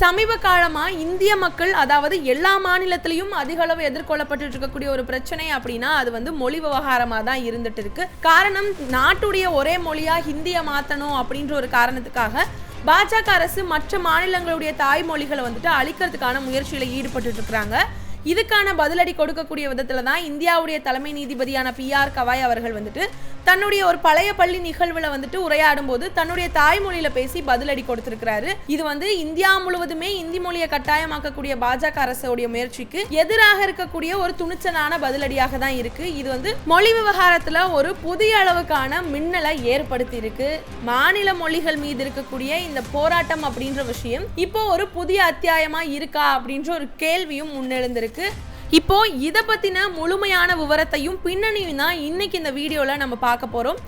சமீப காலமாக இந்திய மக்கள் அதாவது எல்லா மாநிலத்திலையும் அதிக அளவு எதிர்கொள்ளப்பட்டு இருக்கக்கூடிய ஒரு பிரச்சனை அப்படின்னா அது வந்து மொழி விவகாரமாக தான் இருந்துட்டு இருக்கு. காரணம் நாட்டுடைய ஒரே மொழியாக ஹிந்தியை மாற்றணும் அப்படின்ற ஒரு காரணத்துக்காக பாஜக அரசு மற்ற மாநிலங்களுடைய தாய்மொழிகளை வந்துட்டு அழிக்கிறதுக்கான முயற்சியில் ஈடுபட்டு இருக்கிறாங்க. இதுக்கான பதிலடி கொடுக்கக்கூடிய விதத்துல தான் இந்தியாவுடைய தலைமை நீதிபதியான பி ஆர் கவாய் அவர்கள் வந்துட்டு தன்னுடைய ஒரு பழைய பள்ளி நிகழ்வுல வந்துட்டு உரையாடும் போது தன்னுடைய தாய்மொழியில பேசி பதிலடி கொடுத்திருக்கிறாரு. இது வந்து இந்தியா முழுவதுமே இந்தி மொழியை கட்டாயமாக்கக்கூடிய பாஜக அரசுடைய முயற்சிக்கு எதிராக இருக்கக்கூடிய ஒரு துணிச்சலான பதிலடியாக தான் இருக்கு. இது வந்து மொழி விவகாரத்துல ஒரு புதிய அளவுக்கான மின்னலை ஏற்படுத்தி இருக்கு மாநில மொழிகள் மீது இருக்கக்கூடிய இந்த போராட்டம் அப்படின்ற விஷயம் இப்போ ஒரு புதிய அத்தியாயமா இருக்கா அப்படின்ற ஒரு கேள்வியும் முன்னெழுந்திருக்கு. இப்போ இதை பத்தின முழுமையான விவரத்தையும் பின்னணியும் தான் இன்னைக்கு இந்த வீடியோல நம்ம பார்க்க போறோம்.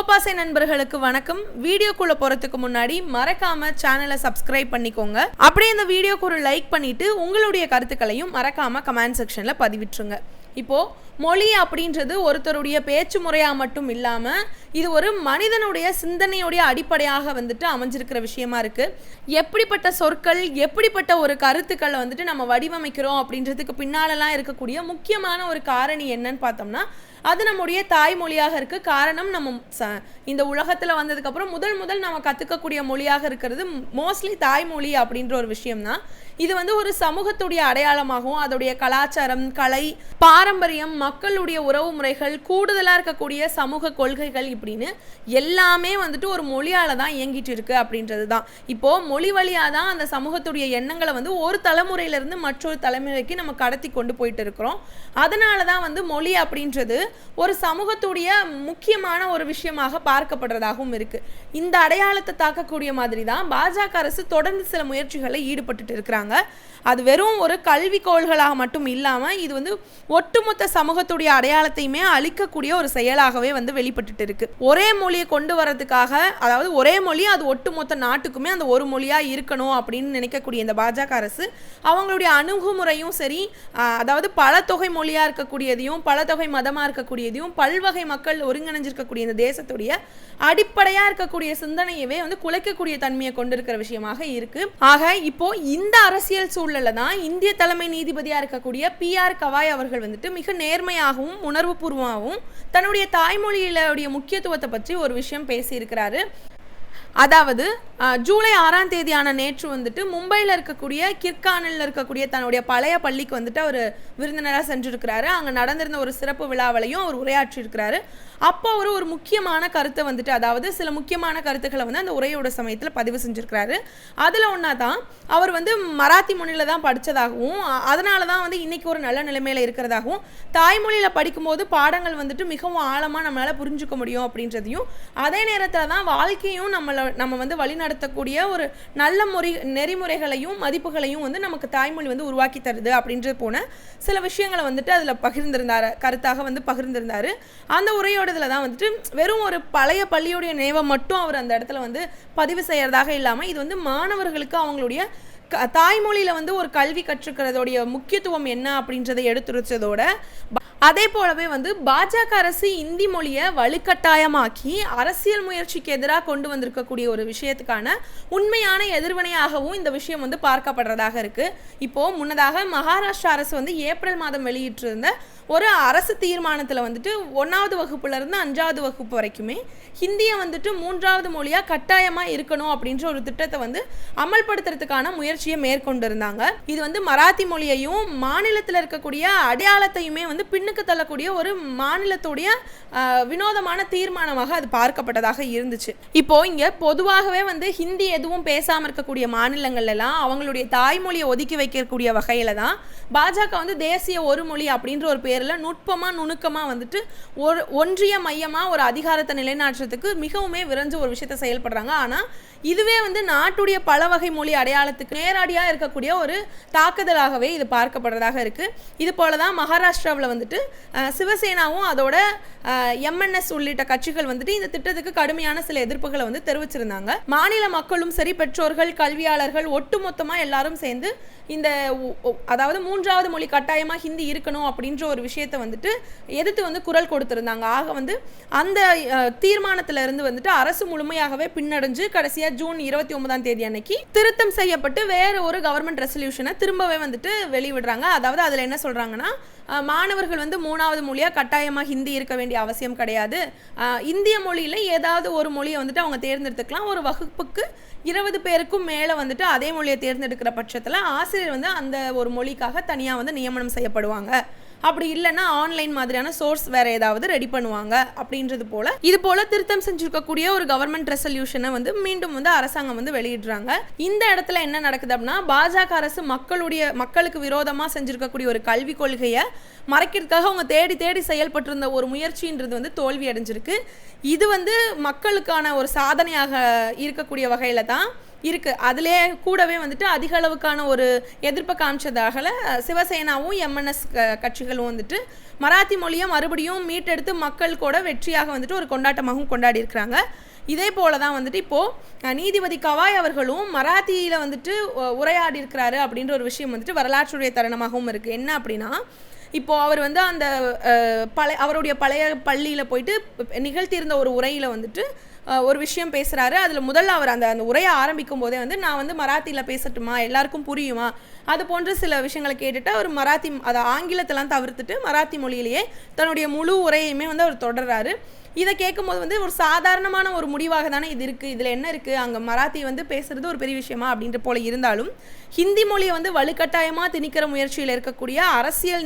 கோபாசை நண்பர்களுக்கு வணக்கம். வீடியோக்குள்ள போறதுக்கு முன்னாடி மறக்காம சேனலை சப்ஸ்கிரைப் பண்ணிக்கோங்க. அப்படியே இந்த வீடியோக்கு ஒரு லைக் பண்ணிட்டு உங்களுடைய கருத்துக்களையும் மறக்காம கமெண்ட் செக்ஷன்ல பதிவிட்டுருங்க. இப்போது மொழி அப்படின்றது ஒருத்தருடைய பேச்சு முறையாக மட்டும் இல்லாமல் இது ஒரு மனிதனுடைய சிந்தனையுடைய அடிப்படையாக வந்துட்டு அமைஞ்சிருக்கிற விஷயமா இருக்குது எப்படிப்பட்ட சொற்கள் எப்படிப்பட்ட ஒரு கருத்துக்களை வந்துட்டு நம்ம வடிவமைக்கிறோம் அப்படின்றதுக்கு பின்னாலெல்லாம் இருக்கக்கூடிய முக்கியமான ஒரு காரணி என்னன்னு பார்த்தோம்னா அது நம்முடைய தாய்மொழியாக இருக்குது காரணம் நம்ம ச- இந்த உலகத்தில் வந்ததுக்கப்புறம் முதல் முதல் நம்ம கற்றுக்கக்கூடிய மொழியாக இருக்கிறது மோஸ்ட்லி தாய்மொழி அப்படின்ற ஒரு விஷயம் தான் இது வந்து ஒரு சமூகத்துடைய அடையாளமாகவும் அதோடைய கலாச்சாரம் கலை பாரம்பரியம் மக்களுடைய உறவு முறைகள் கூடுதலாக இருக்கக்கூடிய சமூக கொள்கைகள் இப்படின்னு எல்லாமே வந்துட்டு ஒரு மொழியால் தான் இயங்கிட்டு இருக்கு அப்படின்றது தான் இப்போ மொழி வழியாக தான் அந்த சமூகத்துடைய எண்ணங்களை வந்து ஒரு தலைமுறையிலிருந்து மற்றொரு தலைமுறைக்கு நம்ம கடத்தி கொண்டு போயிட்டு இருக்கிறோம். அதனால தான் வந்து மொழி அப்படின்றது ஒரு சமூகத்துடைய முக்கியமான ஒரு விஷயமாக பார்க்கப்படுறதாகவும் இருக்கு. இந்த அடையாளத்தை தாக்கக்கூடிய மாதிரி தான் பாஜக அரசு தொடர்ந்து சில முயற்சிகளை ஈடுபட்டுட்டு இருக்கிறாங்க. அது வெறும் ஒரு கல்வி கோள்களாக மட்டும் இல்லாமல் இது வந்து ஒட்டுமொத்த சமூகத்துடைய அடையாளத்தையுமே அழிக்கக்கூடிய ஒரு செயலாகவே வந்து வெளிப்பட்டுட்டு இருக்கு. ஒரே மொழியை கொண்டு வரதுக்காக அதாவது ஒரே மொழி அது ஒட்டுமொத்த நாட்டுக்குமே அந்த ஒரு மொழியா இருக்கணும் அப்படின்னு நினைக்கக்கூடிய இந்த பாஜக அரசு அவங்களுடைய அணுகுமுறையும் சரி அதாவது பல தொகை மொழியா இருக்கக்கூடியதையும் பல தொகை மதமா இருக்கக்கூடியதையும் பல்வகை மக்கள் ஒருங்கிணைஞ்சிருக்கக்கூடிய இந்த தேசத்துடைய அடிப்படையா இருக்கக்கூடிய சிந்தனையவே வந்து குலைக்கக்கூடிய தன்மையை கொண்டிருக்கிற விஷயமாக இருக்கு. ஆக இப்போ இந்த அரசியல் சூழல்ல தான் இந்திய தலைமை நீதிபதியா இருக்கக்கூடிய பி ஆர் கவாய் அவர்கள் வந்துட்டு மிக நேர்மையாகவும் உணர்வுபூர்வமாகவும் தன்னுடைய தாய்மொழியிலுடைய முக்கியத்துவத்தை பற்றி ஒரு விஷயம் பேசியிருக்கிறாரு. அதாவது ஜூலை ஆறாம் தேதியான நேற்று வந்துட்டு மும்பையில் இருக்கக்கூடிய கிர்கானில் இருக்கக்கூடிய தன்னுடைய பழைய பள்ளிக்கு வந்துட்டு அவர் விருந்தினராக சென்றிருக்கிறாரு. அங்கே நடந்திருந்த ஒரு சிறப்பு விழாவிலையும் அவர் உரையாற்றியிருக்கிறாரு. அப்போ அவர் ஒரு முக்கியமான கருத்தை வந்துட்டு அதாவது சில முக்கியமான கருத்துக்களை வந்து அந்த உரையோட சமயத்தில் பதிவு செஞ்சுருக்கிறாரு. அதில் ஒன்றா தான் அவர் வந்து மராத்தி மொழியில் தான் படித்ததாகவும் அதனால தான் வந்து இன்றைக்கி ஒரு நல்ல நிலைமையில் இருக்கிறதாகவும் தாய்மொழியில் படிக்கும்போது பாடங்கள் வந்துட்டு மிகவும் ஆழமாக நம்மளால் புரிஞ்சுக்க முடியும் அப்படின்றதையும் அதே நேரத்தில் தான் வாழ்க்கையும் நம்மளை நம்ம வந்து வழிநடத்தக்கூடிய ஒரு நல்ல முறை நெறிமுறைகளையும் மதிப்புகளையும் வந்து நமக்கு தாய்மொழி வந்து உருவாக்கி தருது அப்படின்றது போன சில விஷயங்களை வந்துட்டு அதில் பகிர்ந்திருந்தார் கருத்தாக வந்து பகிர்ந்திருந்தார். அந்த உரையோடதுல தான் வந்துட்டு வெறும் ஒரு பழைய பள்ளியுடைய நினைவை மட்டும் அவர் அந்த இடத்துல வந்து பதிவு செய்கிறதாக இல்லாமல் இது வந்து மாணவர்களுக்கு அவங்களுடைய க- தாய்மொழியில் வந்து ஒரு கல்வி கற்றுக்கிறதோடைய முக்கியத்துவம் என்ன அப்படின்றத எடுத்துரைச்சதோட அதே போலவே வந்து பாஜக அரசு இந்தி மொழியை வலுக்கட்டாயமாக்கி அரசியல் முயற்சிக்கு எதிராக கொண்டு வந்திருக்கக்கூடிய ஒரு விஷயத்துக்கான உண்மையான எதிர்வினையாகவும் இந்த விஷயம் வந்து பார்க்கப்படுறதாக இருக்கு. இப்போ முன்னதாக மகாராஷ்டிரா அரசு வந்து ஏப்ரல் மாதம் வெளியிட்டிருந்த ஒரு அரசு தீர்மானத்தில் வந்துட்டு ஒன்றாவது வகுப்புலேருந்து அஞ்சாவது வகுப்பு வரைக்குமே ஹிந்தியை வந்துட்டு மூன்றாவது மொழியாக கட்டாயமாக இருக்கணும் அப்படின்ற ஒரு திட்டத்தை வந்து அமல்படுத்துறதுக்கான முயற்சியை மேற்கொண்டிருந்தாங்க. இது வந்து மராத்தி மொழியையும் மாநிலத்தில் இருக்கக்கூடிய அடையாளத்தையுமே வந்து பின்னுக்கு தள்ளக்கூடிய ஒரு மாநிலத்துடைய வினோதமான தீர்மானமாக அது பார்க்கப்பட்டதாக இருந்துச்சு. இப்போ இங்க பொதுவாகவே வந்து ஹிந்தி எதுவும் பேசாம இருக்கக்கூடிய மாநிலங்கள் எல்லாம் அவங்களுடைய தாய்மொழியை ஒதுக்கி வைக்கக்கூடிய வகையில தான் பாஜக வந்து தேசிய ஒரு மொழி அப்படின்ற ஒரு பேர்ல நுட்பமா நுணுக்கமா வந்துட்டு ஒரு ஒன்றிய மையமா ஒரு அதிகாரத்தை நிலைநாட்டுறதுக்கு மிகவுமே விரைஞ்ச ஒரு விஷயத்தை செயல்படுறாங்க. ஆனா இதுவே வந்து நாட்டுடைய பல வகை மொழி அடையாளத்துக்கு நேரடியாக இருக்கக்கூடிய ஒரு தாக்குதலாகவே இது பார்க்கப்படுறதாக இருக்கு. இது போல தான் மகாராஷ்டிராவில் வந்துட்டு சிவசேனாவும் அதோட எம்என்எஸ் உள்ளிட்ட கட்சிகள் வந்துட்டு இந்த திட்டத்துக்கு கடுமையான சில எதிர்ப்புகளை வந்து தெரிவிச்சிருந்தாங்க. மாநில மக்களும் சரி பெற்றோர்கள் கல்வியாளர்கள் ஒட்டுமொத்தமாக எல்லாரும் சேர்ந்து இந்த அதாவது மூன்றாவது மொழி கட்டாயமாக ஹிந்தி இருக்கணும் அப்படின்ற ஒரு விஷயத்தை வந்துட்டு எதிர்த்து வந்து குரல் கொடுத்துருந்தாங்க. ஆக வந்து அந்த தீர்மானத்திலிருந்து தீர்மானத்துல இருந்து வந்துட்டு அரசு முழுமையாகவே பின்னடைஞ்சு கடைசியாக ஜூன் இருபத்தி ஒன்பதாம் தேதி அன்னைக்கு திருத்தம் செய்யப்பட்டு வேற ஒரு கவர்மெண்ட் ரெசல்யூஷனை திரும்பவே வந்துட்டு வெளிவிடுறாங்க அதாவது அதில் என்ன சொல்கிறாங்கன்னா மாணவர்கள் வந்து மூணாவது மொழியாக கட்டாயமாக ஹிந்தி இருக்க வேண்டிய அவசியம் கிடையாது. இந்திய மொழியில் ஏதாவது ஒரு மொழியை வந்துட்டு அவங்க தேர்ந்தெடுத்துக்கலாம். ஒரு வகுப்புக்கு இருபது பேருக்கும் மேலே வந்துட்டு அதே மொழியை தேர்ந்தெடுக்கிற பட்சத்தில் ஆசிரியர் வந்து அந்த ஒரு மொழிக்காக தனியாக வந்து நியமனம் செய்யப்படுவாங்க. அப்படி இல்லைன்னா ஆன்லைன் மாதிரியான சோர்ஸ் வேற ஏதாவது ரெடி பண்ணுவாங்க அப்படின்றது போல. இது போல திருத்தம் செஞ்சிருக்கக்கூடிய ஒரு கவர்மெண்ட் ரெசல்யூஷனை வந்து மீண்டும் வந்து அரசாங்கம் வந்து வெளியிடுறாங்க. இந்த இடத்துல என்ன நடக்குது அப்படின்னா பாஜக அரசு மக்களுடைய மக்களுக்கு விரோதமாக செஞ்சிருக்கக்கூடிய ஒரு கல்விக் கொள்கையை மறைக்கிறதுக்காக அவங்க தேடி தேடி செயல்பட்டிருந்த ஒரு முயற்சின்றது வந்து தோல்வி அடைஞ்சிருக்கு இது வந்து மக்களுக்கான ஒரு சாதனையாக இருக்கக்கூடிய வகையில் தான் இருக்குது அதிலே கூடவே வந்துட்டு அதிக அளவுக்கான ஒரு எதிர்ப்பை காமிச்சதாகல சிவசேனாவும் எம்என்எஸ் கட்சிகளும் வந்துட்டு மராத்தி மொழியை மறுபடியும் மீட்டெடுத்து மக்கள் கூட வெற்றியாக வந்துட்டு ஒரு கொண்டாட்டமாகவும் கொண்டாடி இருக்கிறாங்க இதே போல தான் வந்துட்டு இப்போது நீதிபதி கவாய் அவர்களும் மராத்தியில் வந்துட்டு உரையாடி இருக்கிறாரு அப்படின்ற ஒரு விஷயம் வந்துட்டு வரலாற்றுடைய தருணமாகவும் இருக்குது என்ன அப்படின்னா இப்போது அவர் வந்து அந்த பழைய அவருடைய பழைய பள்ளியில் போயிட்டு நிகழ்த்தியிருந்த ஒரு உரையில் வந்துட்டு ஒரு விஷயம் பேசுகிறாரு அதில் முதல்ல அவர் அந்த அந்த உரையை ஆரம்பிக்கும் போதே வந்து நான் வந்து மராத்தியில் பேசட்டுமா? எல்லாருக்கும் புரியுமா? அது போன்ற சில விஷயங்களை கேட்டுட்டு அவர் மராத்தி அதை ஆங்கிலத்தெல்லாம் தவிர்த்துட்டு மராத்தி மொழியிலேயே தன்னுடைய முழு உரையுமே வந்து அவர் தொடர்றாரு. இதை கேட்கும்போது வந்து ஒரு சாதாரணமான ஒரு முடிவாக தானே இது இருக்குது இதில் என்ன இருக்குது அங்கே மராத்தி வந்து பேசுறது ஒரு பெரிய விஷயமா அப்படின்ற போல இருந்தாலும் ஹிந்தி மொழியை வந்து வலுக்கட்டாயமாக திணிக்கிற முயற்சியில் இருக்கக்கூடிய அரசியல்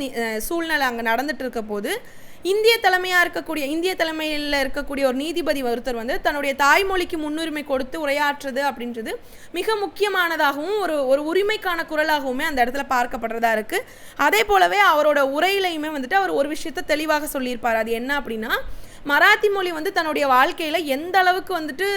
சூழ்நிலை அங்கே நடந்துட்டு இருக்க போது இந்திய தலைமையாக இருக்கக்கூடிய இந்திய தலைமையில் இருக்கக்கூடிய ஒரு நீதிபதி ஒருத்தர் வந்து தன்னுடைய தாய்மொழிக்கு முன்னுரிமை கொடுத்து உரையாற்றுறது அப்படின்றது மிக முக்கியமானதாகவும் ஒரு ஒரு உரிமைக்கான குரலாகவுமே அந்த இடத்துல பார்க்கப்படுறதா இருக்குது அதே போலவே அவரோட உரையிலையுமே வந்துட்டு அவர் ஒரு விஷயத்தை தெளிவாக சொல்லியிருப்பார். அது என்ன அப்படின்னா மராத்தி மொழி வந்து தன்னுடைய வாழ்க்கையில் எந்த அளவுக்கு வந்துட்டு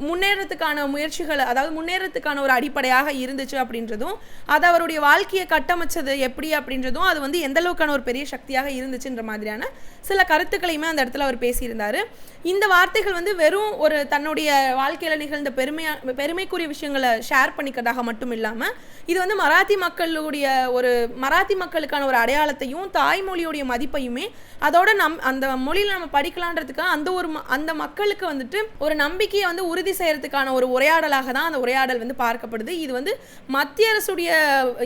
முன்னேறத்துக்கான முயற்சிகள் அதாவது முன்னேறத்துக்கான ஒரு அடிப்படையாக இருந்துச்சு அப்படின்றதும் அது அவருடைய வாழ்க்கையை கட்டமைச்சது எப்படி அப்படின்றதும் அது வந்து எந்த அளவுக்கான ஒரு பெரிய சக்தியாக இருந்துச்சுன்ற மாதிரியான சில கருத்துக்களையுமே அந்த இடத்துல அவர் பேசியிருந்தார். இந்த வார்த்தைகள் வந்து வெறும் ஒரு தன்னுடைய வாழ்க்கையில் நிகழ்ந்த பெருமையா பெருமைக்குரிய விஷயங்களை ஷேர் பண்ணிக்கிறதாக மட்டும் இல்லாமல் இது வந்து மராத்தி மக்களுடைய ஒரு மராத்தி மக்களுக்கான ஒரு அடையாளத்தையும் தாய்மொழியுடைய மதிப்பையுமே அதோட நம் அந்த மொழியில் நம்ம படிக்கலான்றதுக்காக அந்த ஒரு ம- அந்த மக்களுக்கு வந்துட்டு ஒரு நம்பிக்கையை வந்து உறுதி செய்கிறதுக்கான ஒரு உரையாடலாக தான் அந்த உரையாடல் வந்து பார்க்கப்படுது. இது வந்து மத்திய அரசுடைய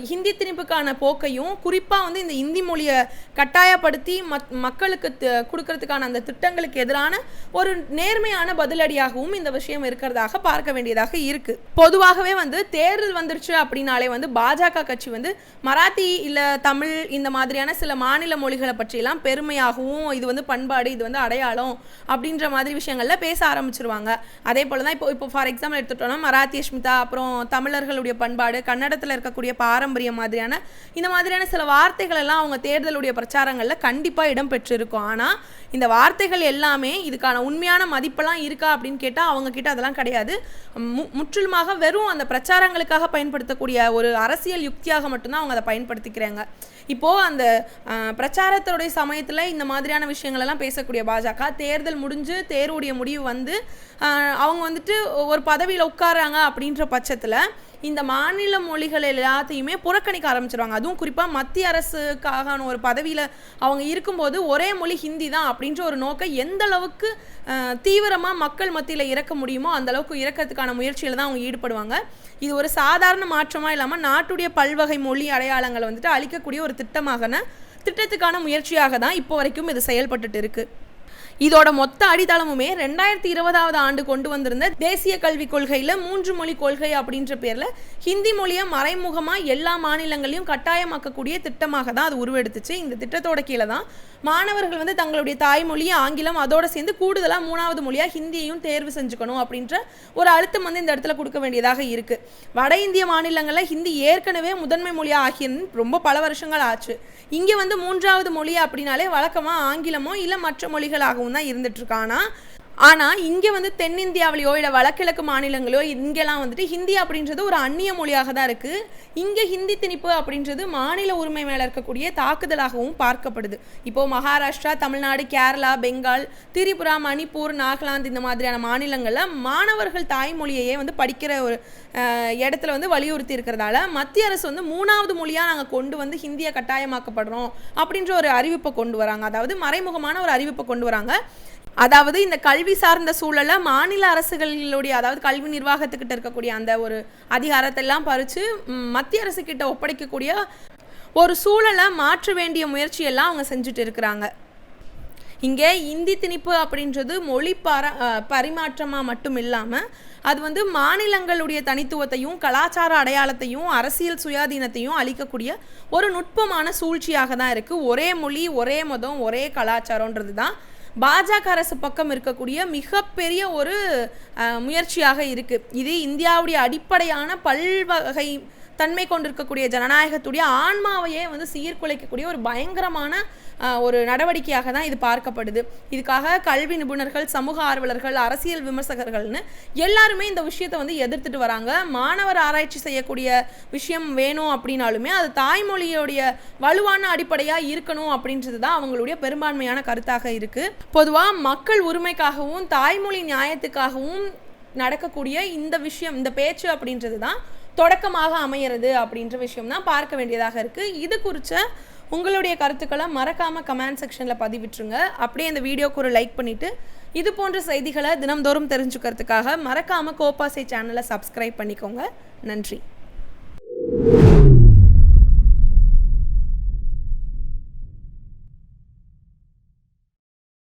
ஹிந்தி திணிப்புக்கான போக்கையும் குறிப்பாக வந்து இந்த இந்தி மொழியை கட்டாயப்படுத்தி மத் மக்களுக்கு த- கொடுக்கறதுக்கான அந்த திட்டங்களுக்கு எதிரான ஒரு நேர்மையான பதிலடியாகவும் இந்த விஷயம் இருக்கிறதாக பார்க்க வேண்டியதாக இருக்குது பொதுவாகவே வந்து தேர்தல் வந்துருச்சு அப்படின்னாலே வந்து பாஜக கட்சி வந்து மராத்தி இல்லை தமிழ் இந்த மாதிரியான சில மாநில மொழிகளை பற்றியெல்லாம் பெருமையாகவும் இது வந்து பண்பாடு இது வந்து அடையாளம் அப்படின்ற மாதிரி விஷயங்கள்ல பேச ஆரம்பிச்சிருவாங்க. அதே போல தான் இப்போ இப்போ ஃபார் எக்ஸாம்பிள் எடுத்துட்டோம்னா மராத்தி அஸ்மிதா அப்புறம் தமிழர்களுடைய பண்பாடு கன்னடத்தில் இருக்கக்கூடிய பாரம்பரியம் மாதிரியான இந்த மாதிரியான சில வார்த்தைகள் எல்லாம் அவங்க தேர்தலுடைய பிரச்சாரங்களில் கண்டிப்பாக இடம் பெற்றிருக்கும். ஆனால் இந்த வார்த்தைகள் எல்லாமே இதுக்கான உண்மையான மதிப்பெல்லாம் இருக்கா அப்படின்னு கேட்டால் அவங்க கிட்ட அதெல்லாம் கிடையாது. மு- முற்றிலுமாக வெறும் அந்த பிரச்சாரங்களுக்காக பயன்படுத்தக்கூடிய ஒரு அரசியல் யுக்தியாக மட்டும்தான் அவங்க அதை பயன்படுத்திக்கிறாங்க. இப்போது அந்த பிரச்சாரத்தோடைய சமயத்தில் இந்த மாதிரியான விஷயங்களெல்லாம் பேசக்கூடிய பாஜக தேர்தல் முடிஞ்சு தேர்வுடைய முடிவு வந்து அவங்க வந்துட்டு ஒரு பதவியில் உட்காராங்க அப்படின்ற பட்சத்தில் இந்த மாநில மொழிகள் எல்லாத்தையுமே புறக்கணிக்க ஆரம்பிச்சிருவாங்க. அதுவும் குறிப்பாக மத்திய அரசுக்கான ஒரு பதவியில் அவங்க இருக்கும்போது ஒரே மொழி ஹிந்தி தான் அப்படின்ற ஒரு நோக்கம் எந்த அளவுக்கு தீவிரமாக மக்கள் மத்தியில் இறக்க முடியுமோ அந்த அளவுக்கு இறக்கிறதுக்கான முயற்சியில் தான் அவங்க ஈடுபடுவாங்க. இது ஒரு சாதாரண மாற்றமாக இல்லாமல் நாட்டுடைய பல்வகை மொழி அடையாளங்களை வந்துட்டு அழிக்கக்கூடிய ஒரு திட்டமாக திட்டத்துக்கான முயற்சியாக தான் இப்போ வரைக்கும் இது செயல்பட்டுட்டு இருக்குது இதோட மொத்த அடித்தளமுமே ரெண்டாயிரத்தி இருபதாவது ஆண்டு கொண்டு வந்திருந்த தேசிய கல்விக் கொள்கையில் மூன்று மொழி கொள்கை அப்படின்ற பேரில் ஹிந்தி மொழியை மறைமுகமாக எல்லா மாநிலங்களையும் கட்டாயமாக்கக்கூடிய திட்டமாக தான் அது உருவெடுத்துச்சு. இந்த திட்டத்தோட கீழே தான் மாணவர்கள் வந்து தங்களுடைய தாய்மொழி ஆங்கிலம் அதோடு சேர்ந்து கூடுதலாக மூணாவது மொழியாக ஹிந்தியையும் தேர்வு செஞ்சுக்கணும் அப்படின்ற ஒரு அழுத்தம் வந்து இந்த இடத்துல கொடுக்க வேண்டியதாக இருக்குது வட இந்திய மாநிலங்களில் ஹிந்தி ஏற்கனவே முதன்மை மொழியாக ஆகிய ரொம்ப பல வருஷங்கள் ஆச்சு. இங்கே வந்து மூன்றாவது மொழி அப்படின்னாலே வழக்கமாக ஆங்கிலமோ இல்லை மற்ற மொழிகளாகவும் தான் இருந்துட்டு ஆனால் ஆனால் இங்கே வந்து தென்னிந்தியாவிலையோ இல்லை வடகிழக்கு மாநிலங்களோ இங்கெல்லாம் வந்துட்டு ஹிந்தி அப்படின்றது ஒரு அந்நிய மொழியாக தான் இருக்குது இங்கே ஹிந்தி திணிப்பு அப்படின்றது மாநில உரிமை மேலே இருக்கக்கூடிய தாக்குதலாகவும் பார்க்கப்படுது. இப்போது மகாராஷ்டிரா தமிழ்நாடு கேரளா பெங்கால் திரிபுரா மணிப்பூர் நாகாலாந்து இந்த மாதிரியான மாநிலங்களில் மாணவர்கள் தாய்மொழியையே வந்து படிக்கிற ஒரு இடத்துல வந்து வலியுறுத்தி இருக்கிறதால மத்திய அரசு வந்து மூணாவது மொழியாக நாங்கள் கொண்டு வந்து ஹிந்தியை கட்டாயமாக்கப்படுறோம் அப்படின்ற ஒரு அறிவிப்பை கொண்டு வராங்க. அதாவது மறைமுகமான ஒரு அறிவிப்பை கொண்டு வராங்க. அதாவது இந்த கல்வி சார்ந்த சூழலை மாநில அரசுகளுடைய அதாவது கல்வி நிர்வாகத்துக்கிட்ட இருக்கக்கூடிய அந்த ஒரு அதிகாரத்தை எல்லாம் பறித்து மத்திய அரசு கிட்ட ஒப்படைக்கக்கூடிய ஒரு சூழலை மாற்ற வேண்டிய முயற்சியெல்லாம் அவங்க செஞ்சுட்டு இருக்கிறாங்க. இங்கே இந்தி திணிப்பு அப்படின்றது மொழி பர பரிமாற்றமாக மட்டும் இல்லாமல் அது வந்து மாநிலங்களுடைய தனித்துவத்தையும் கலாச்சார அடையாளத்தையும் அரசியல் சுயாதீனத்தையும் அளிக்கக்கூடிய ஒரு நுட்பமான சூழ்ச்சியாக தான் இருக்குது ஒரே மொழி ஒரே மதம் ஒரே கலாச்சாரன்றது தான் பாஜக அரசு பக்கம் இருக்கக்கூடிய மிகப்பெரிய ஒரு முயற்சியாக இருக்குது இது இந்தியாவுடைய அடிப்படையான பல்வகை தன்மை கொண்டிருக்கக்கூடிய ஜனநாயகத்துடைய ஆன்மாவையே வந்து சீர்குலைக்கக்கூடிய ஒரு பயங்கரமான ஒரு நடவடிக்கையாக தான் இது பார்க்கப்படுது. இதுக்காக கல்வி நிபுணர்கள் சமூக ஆர்வலர்கள் அரசியல் விமர்சகர்கள்னு எல்லாருமே இந்த விஷயத்தை வந்து எதிர்த்துட்டு வராங்க. மாணவர் ஆராய்ச்சி செய்யக்கூடிய விஷயம் வேணும் அப்படின்னாலுமே அது தாய்மொழியோடைய வலுவான அடிப்படையாக இருக்கணும் அப்படின்றது தான் அவங்களுடைய பெரும்பான்மையான கருத்தாக இருக்குது பொதுவாக மக்கள் உரிமைக்காகவும் தாய்மொழி நியாயத்துக்காகவும் நடக்கக்கூடிய இந்த விஷயம் இந்த பேச்சு அப்படின்றது தான் தொடக்கமாக அமையிறது அப்படின்ற விஷயம் தான் பார்க்க வேண்டியதாக இருக்குது இது குறித்த உங்களுடைய கருத்துக்களை மறக்காமல் கமெண்ட் செக்ஷனில் பதிவிட்டுருங்க. அப்படியே இந்த வீடியோக்கு ஒரு லைக் பண்ணிவிட்டு இது போன்ற செய்திகளை தினம்தோறும் தெரிஞ்சுக்கிறதுக்காக மறக்காமல் கோபாசை சேனலை சப்ஸ்கிரைப் பண்ணிக்கோங்க. நன்றி.